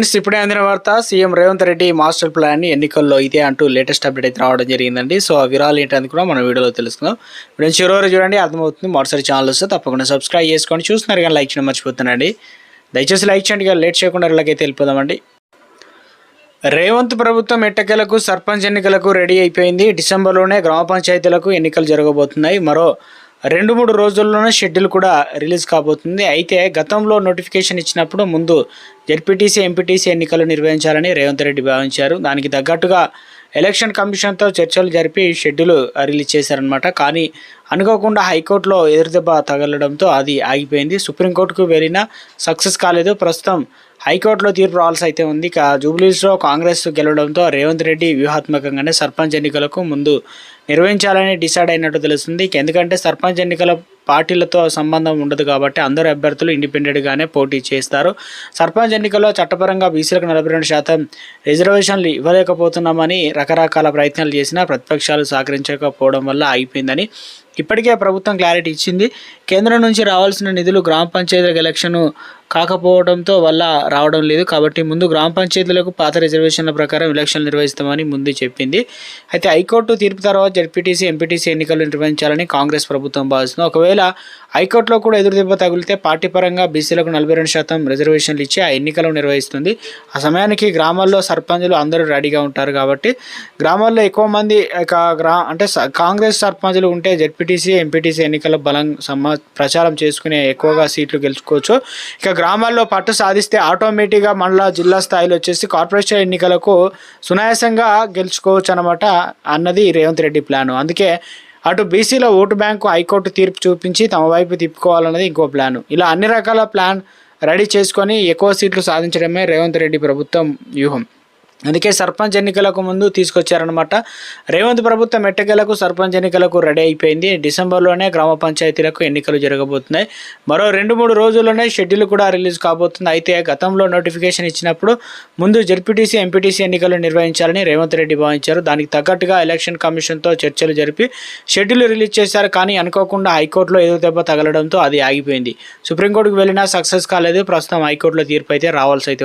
Friends ఇప్పుడే అందిన వార్త CM Revanth Reddy master plan ఎన్నికల్లో ఇదే అంటూ లేటెస్ట్ అప్డేట్ అయితే రావడం జరిగిందండి. సో ఆ వివరాలు ఏంటని కూడా మనం వీడియోలో తెలుసుకుందాం. ఫ్రెండ్స్ చివరి చూడండి అర్థమవుతుంది. మరోసారి ఛానల్ వస్తే తప్పకుండా సబ్స్క్రైబ్ చేసుకొని చూస్తున్నారు కానీ లైక్ చేయడం మర్చిపోతున్నాండి దయచేసి లైక్ చేయండి కానీ లేట్ చేయకుండా ఇలాగైతే వెళ్ళిపోదామండి. రేవంత్ ప్రభుత్వం ఎట్టకేలకు సర్పంచ్ ఎన్నికలకు రెడీ అయిపోయింది. డిసెంబర్లోనే గ్రామ పంచాయతీలకు ఎన్నికలు జరగబోతున్నాయి. మరో రెండు మూడు రోజుల్లోనే షెడ్యూల్ కూడా రిలీజ్ కాబోతుంది. అయితే గతంలో నోటిఫికేషన్ ఇచ్చినప్పుడు ముందు జెడ్పీటీసీ ఎంపీటీసీ ఎన్నికలు నిర్వహించాలని రేవంత్ రెడ్డి భావించారు. దానికి తగ్గట్టుగా ఎలక్షన్ కమిషన్తో చర్చలు జరిపి షెడ్యూల్ రిలీజ్ చేశారనమాట కానీ అనుకోకుండా హైకోర్టులో ఎదురుదెబ్బ తగలడంతో అది ఆగిపోయింది. సుప్రీంకోర్టుకు వెళ్ళినా సక్సెస్ కాలేదు. ప్రస్తుతం హైకోర్టులో తీర్పు రావాల్సి అయితే ఉంది. ఇక జూబ్లీస్లో కాంగ్రెస్ గెలవడంతో రేవంత్ రెడ్డి వ్యూహాత్మకంగానే సర్పంచ్ ఎన్నికలకు ముందు నిర్వహించాలని డిసైడ్ అయినట్టు తెలుస్తుంది. ఎందుకంటే సర్పంచ్ ఎన్నికల పార్టీలతో సంబంధం ఉండదు కాబట్టి అందరు అభ్యర్థులు ఇండిపెండెంట్గానే పోటీ చేస్తారు. సర్పంచ్ ఎన్నికల్లో చట్టపరంగా బీసీలకు నలభై రెండు శాతం రిజర్వేషన్లు ఇవ్వలేకపోతున్నామని రకరకాల ప్రయత్నాలు చేసినా ప్రతిపక్షాలు సహకరించకపోవడం వల్ల అయిపోయిందని ఇప్పటికే ప్రభుత్వం క్లారిటీ ఇచ్చింది. కేంద్రం నుంచి రావాల్సిన నిధులు గ్రామ పంచాయతీలకు ఎలక్షన్ కాకపోవడంతో వల్ల రావడం లేదు. కాబట్టి ముందు గ్రామ పంచాయతీలకు పాత రిజర్వేషన్ల ప్రకారం ఎలక్షన్లు నిర్వహిస్తామని ముందు చెప్పింది. అయితే హైకోర్టు తీర్పు తర్వాత జడ్పీటీసీ ఎంపీటీసీ ఎన్నికలు నిర్వహించాలని కాంగ్రెస్ ప్రభుత్వం భావిస్తుంది. ఒకవేళ హైకోర్టులో కూడా ఎదురుదెబ్బ తగిలితే పార్టీ పరంగా బీసీలకు నలభై రెండు శాతం రిజర్వేషన్లు ఇచ్చి ఆ ఎన్నికలు నిర్వహిస్తుంది. ఆ సమయానికి గ్రామాల్లో సర్పంచులు అందరూ రెడీగా ఉంటారు కాబట్టి గ్రామాల్లో ఎక్కువ మంది గ్రా అంటే స- కాంగ్రెస్ సర్పంచులు ఉంటే జెడ్పీటీసీ ఎంపీటీసీ ఎన్నికల బలం సమ ప్రచారం చేసుకునే ఎక్కువగా సీట్లు గెలుచుకోవచ్చు. ఇక గ్రామాల్లో పట్టు సాధిస్తే ఆటోమేటిక్గా మండల జిల్లా స్థాయిలో వచ్చేసి కార్పొరేషన్ ఎన్నికలకు సునాయాసంగా గెలుచుకోవచ్చు అనమాట అన్నది రేవంత్ రెడ్డి ప్లాన్. అందుకే అటు బీసీలో ఓటు బ్యాంకు హైకోర్టు తీర్పు చూపించి తమ వైపు తిప్పుకోవాలన్నది ఇంకో ప్లాన్. ఇలా అన్ని రకాల ప్లాన్ రెడీ చేసుకొని ఎక్కువ సీట్లు సాధించడమే రేవంత్ రెడ్డి ప్రభుత్వం వ్యూహం. అందుకే సర్పంచ్ ఎన్నికలకు ముందు తీసుకొచ్చారనమాట రేవంత్ ప్రభుత్వం ఎట్టకేలకు సర్పంచ్ ఎన్నికలకు రెడీ అయిపోయింది. డిసెంబర్లోనే గ్రామ పంచాయతీలకు ఎన్నికలు జరగబోతున్నాయి. మరో రెండు మూడు రోజుల్లోనే షెడ్యూల్ కూడా రిలీజ్ కాబోతుంది. అయితే గతంలో నోటిఫికేషన్ ఇచ్చినప్పుడు ముందు జెడ్పీటీసీ ఎంపీటీసీ ఎన్నికలు నిర్వహించాలని రేవంత్ రెడ్డి భావించారు. దానికి తగ్గట్టుగా ఎలక్షన్ కమిషన్తో చర్చలు జరిపి షెడ్యూల్ రిలీజ్ చేశారు. కానీ అనుకోకుండా హైకోర్టులో ఎదురు దెబ్బ తగలడంతో అది ఆగిపోయింది. సుప్రీంకోర్టుకు వెళ్ళినా సక్సెస్ కాలేదు. ప్రస్తుతం హైకోర్టులో తీర్పు అయితే రావాల్సి అయితే